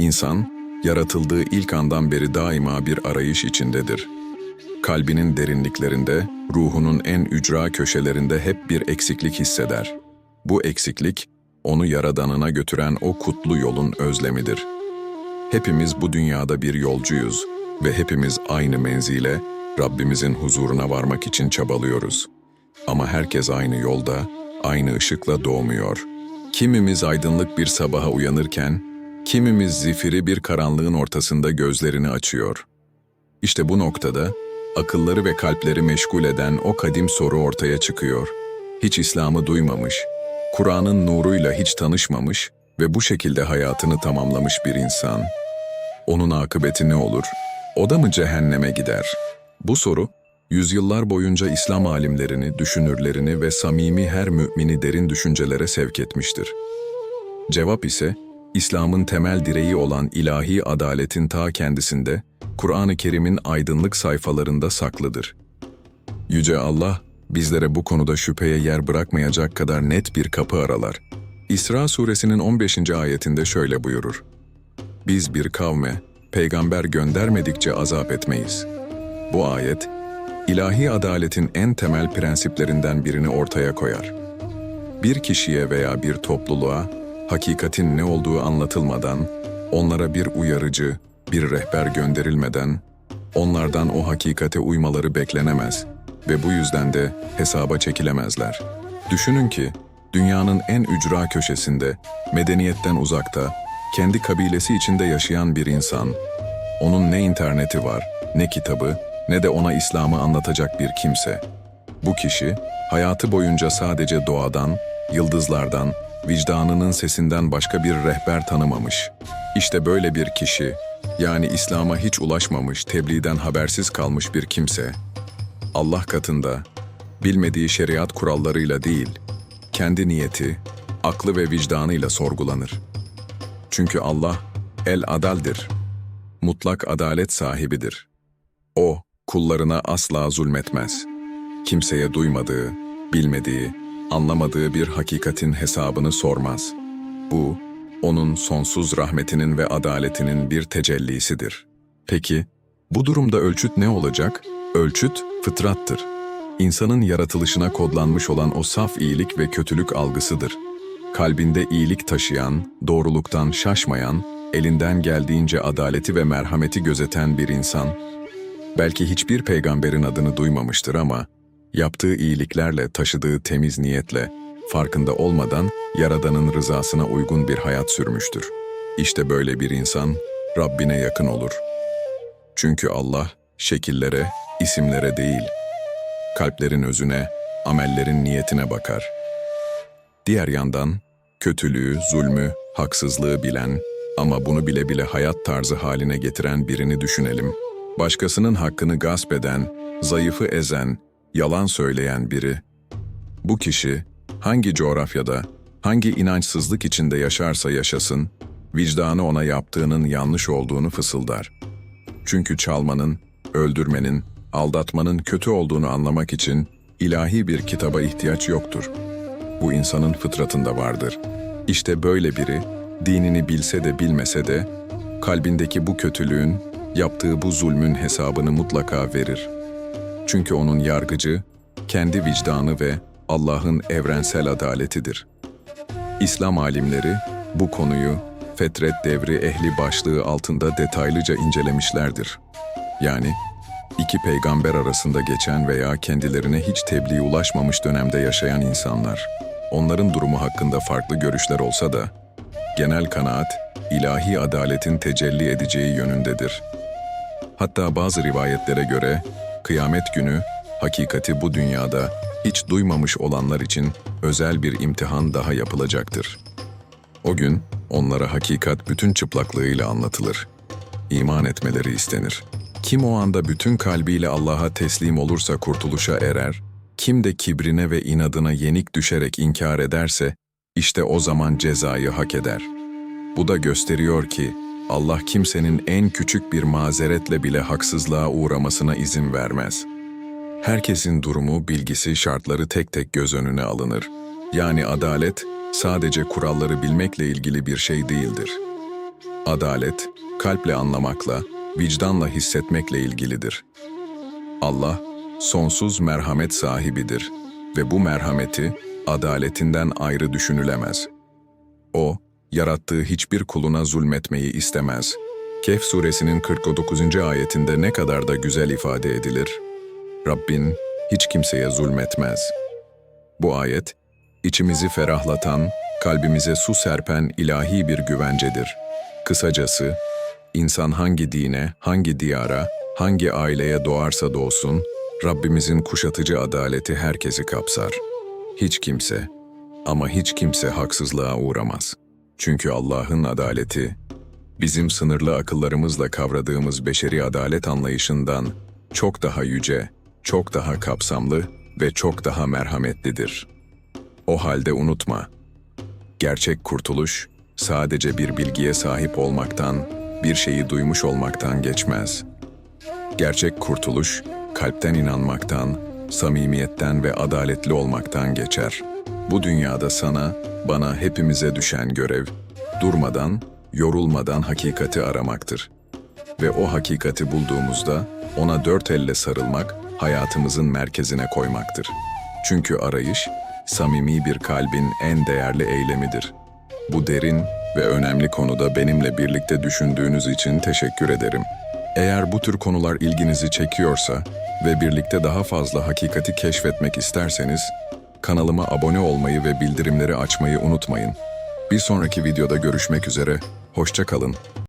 İnsan, yaratıldığı ilk andan beri daima bir arayış içindedir. Kalbinin derinliklerinde, ruhunun en ücra köşelerinde hep bir eksiklik hisseder. Bu eksiklik, onu yaradanına götüren o kutlu yolun özlemidir. Hepimiz bu dünyada bir yolcuyuz ve hepimiz aynı menzile, Rabbimizin huzuruna varmak için çabalıyoruz. Ama herkes aynı yolda, aynı ışıkla doğmuyor. Kimimiz aydınlık bir sabaha uyanırken, kimimiz zifiri bir karanlığın ortasında gözlerini açıyor. İşte bu noktada akılları ve kalpleri meşgul eden o kadim soru ortaya çıkıyor. Hiç İslam'ı duymamış, Kur'an'ın nuruyla hiç tanışmamış ve bu şekilde hayatını tamamlamış bir insan. Onun akıbeti ne olur? O da mı cehenneme gider? Bu soru, yüzyıllar boyunca İslam alimlerini, düşünürlerini ve samimi her mümini derin düşüncelere sevk etmiştir. Cevap ise, İslam'ın temel direği olan ilahi adaletin ta kendisinde, Kur'an-ı Kerim'in aydınlık sayfalarında saklıdır. Yüce Allah, bizlere bu konuda şüpheye yer bırakmayacak kadar net bir kapı aralar. İsra suresinin 15. ayetinde şöyle buyurur. Biz bir kavme, peygamber göndermedikçe azap etmeyiz. Bu ayet, ilahi adaletin en temel prensiplerinden birini ortaya koyar. Bir kişiye veya bir topluluğa hakikatin ne olduğu anlatılmadan, onlara bir uyarıcı, bir rehber gönderilmeden, onlardan o hakikate uymaları beklenemez ve bu yüzden de hesaba çekilemezler. Düşünün ki, dünyanın en ücra köşesinde, medeniyetten uzakta, kendi kabilesi içinde yaşayan bir insan, onun ne interneti var, ne kitabı, ne de ona İslam'ı anlatacak bir kimse. Bu kişi, hayatı boyunca sadece doğadan, yıldızlardan, vicdanının sesinden başka bir rehber tanımamış. İşte böyle bir kişi, yani İslam'a hiç ulaşmamış, tebliğden habersiz kalmış bir kimse, Allah katında, bilmediği şeriat kurallarıyla değil, kendi niyeti, aklı ve vicdanıyla sorgulanır. Çünkü Allah, el-adaldir, mutlak adalet sahibidir. O, kullarına asla zulmetmez. Kimseye duymadığı, bilmediği, anlamadığı bir hakikatin hesabını sormaz. Bu, onun sonsuz rahmetinin ve adaletinin bir tecellisidir. Peki, bu durumda ölçüt ne olacak? Ölçüt, fıtrattır. İnsanın yaratılışına kodlanmış olan o saf iyilik ve kötülük algısıdır. Kalbinde iyilik taşıyan, doğruluktan şaşmayan, elinden geldiğince adaleti ve merhameti gözeten bir insan, belki hiçbir peygamberin adını duymamıştır ama, yaptığı iyiliklerle, taşıdığı temiz niyetle, farkında olmadan Yaradan'ın rızasına uygun bir hayat sürmüştür. İşte böyle bir insan, Rabbine yakın olur. Çünkü Allah, şekillere, isimlere değil, kalplerin özüne, amellerin niyetine bakar. Diğer yandan, kötülüğü, zulmü, haksızlığı bilen ama bunu bile bile hayat tarzı haline getiren birini düşünelim. Başkasının hakkını gasp eden, zayıfı ezen, yalan söyleyen biri. Bu kişi hangi coğrafyada, hangi inançsızlık içinde yaşarsa yaşasın, vicdanı ona yaptığının yanlış olduğunu fısıldar. Çünkü çalmanın, öldürmenin, aldatmanın kötü olduğunu anlamak için ilahi bir kitaba ihtiyaç yoktur. Bu insanın fıtratında vardır. İşte böyle biri, dinini bilse de bilmese de, kalbindeki bu kötülüğün, yaptığı bu zulmün hesabını mutlaka verir. Çünkü onun yargıcı, kendi vicdanı ve Allah'ın evrensel adaletidir. İslam alimleri bu konuyu Fetret devri ehli başlığı altında detaylıca incelemişlerdir. Yani iki peygamber arasında geçen veya kendilerine hiç tebliğ ulaşmamış dönemde yaşayan insanlar. Onların durumu hakkında farklı görüşler olsa da genel kanaat ilahi adaletin tecelli edeceği yönündedir. Hatta bazı rivayetlere göre kıyamet günü hakikati bu dünyada hiç duymamış olanlar için özel bir imtihan daha yapılacaktır. O gün onlara hakikat bütün çıplaklığıyla anlatılır. İman etmeleri istenir. Kim o anda bütün kalbiyle Allah'a teslim olursa kurtuluşa erer, kim de kibrine ve inadına yenik düşerek inkar ederse, işte o zaman cezayı hak eder. Bu da gösteriyor ki, Allah kimsenin en küçük bir mazeretle bile haksızlığa uğramasına izin vermez. Herkesin durumu, bilgisi, şartları tek tek göz önüne alınır. Yani adalet, sadece kuralları bilmekle ilgili bir şey değildir. Adalet, kalple anlamakla, vicdanla hissetmekle ilgilidir. Allah, sonsuz merhamet sahibidir ve bu merhameti adaletinden ayrı düşünülemez. O, yarattığı hiçbir kuluna zulmetmeyi istemez. Kehf suresinin 49. ayetinde ne kadar da güzel ifade edilir. Rabbin hiç kimseye zulmetmez. Bu ayet, içimizi ferahlatan, kalbimize su serpen ilahi bir güvencedir. Kısacası, insan hangi dine, hangi diyara, hangi aileye doğarsa doğsun, Rabbimizin kuşatıcı adaleti herkesi kapsar. Hiç kimse, ama hiç kimse haksızlığa uğramaz. Çünkü Allah'ın adaleti, bizim sınırlı akıllarımızla kavradığımız beşeri adalet anlayışından çok daha yüce, çok daha kapsamlı ve çok daha merhametlidir. O halde unutma, gerçek kurtuluş sadece bir bilgiye sahip olmaktan, bir şeyi duymuş olmaktan geçmez. Gerçek kurtuluş, kalpten inanmaktan, samimiyetten ve adaletli olmaktan geçer. Bu dünyada sana, bana hepimize düşen görev, durmadan, yorulmadan hakikati aramaktır. Ve o hakikati bulduğumuzda ona dört elle sarılmak, hayatımızın merkezine koymaktır. Çünkü arayış, samimi bir kalbin en değerli eylemidir. Bu derin ve önemli konuda benimle birlikte düşündüğünüz için teşekkür ederim. Eğer bu tür konular ilginizi çekiyorsa ve birlikte daha fazla hakikati keşfetmek isterseniz, kanalıma abone olmayı ve bildirimleri açmayı unutmayın. Bir sonraki videoda görüşmek üzere, hoşça kalın.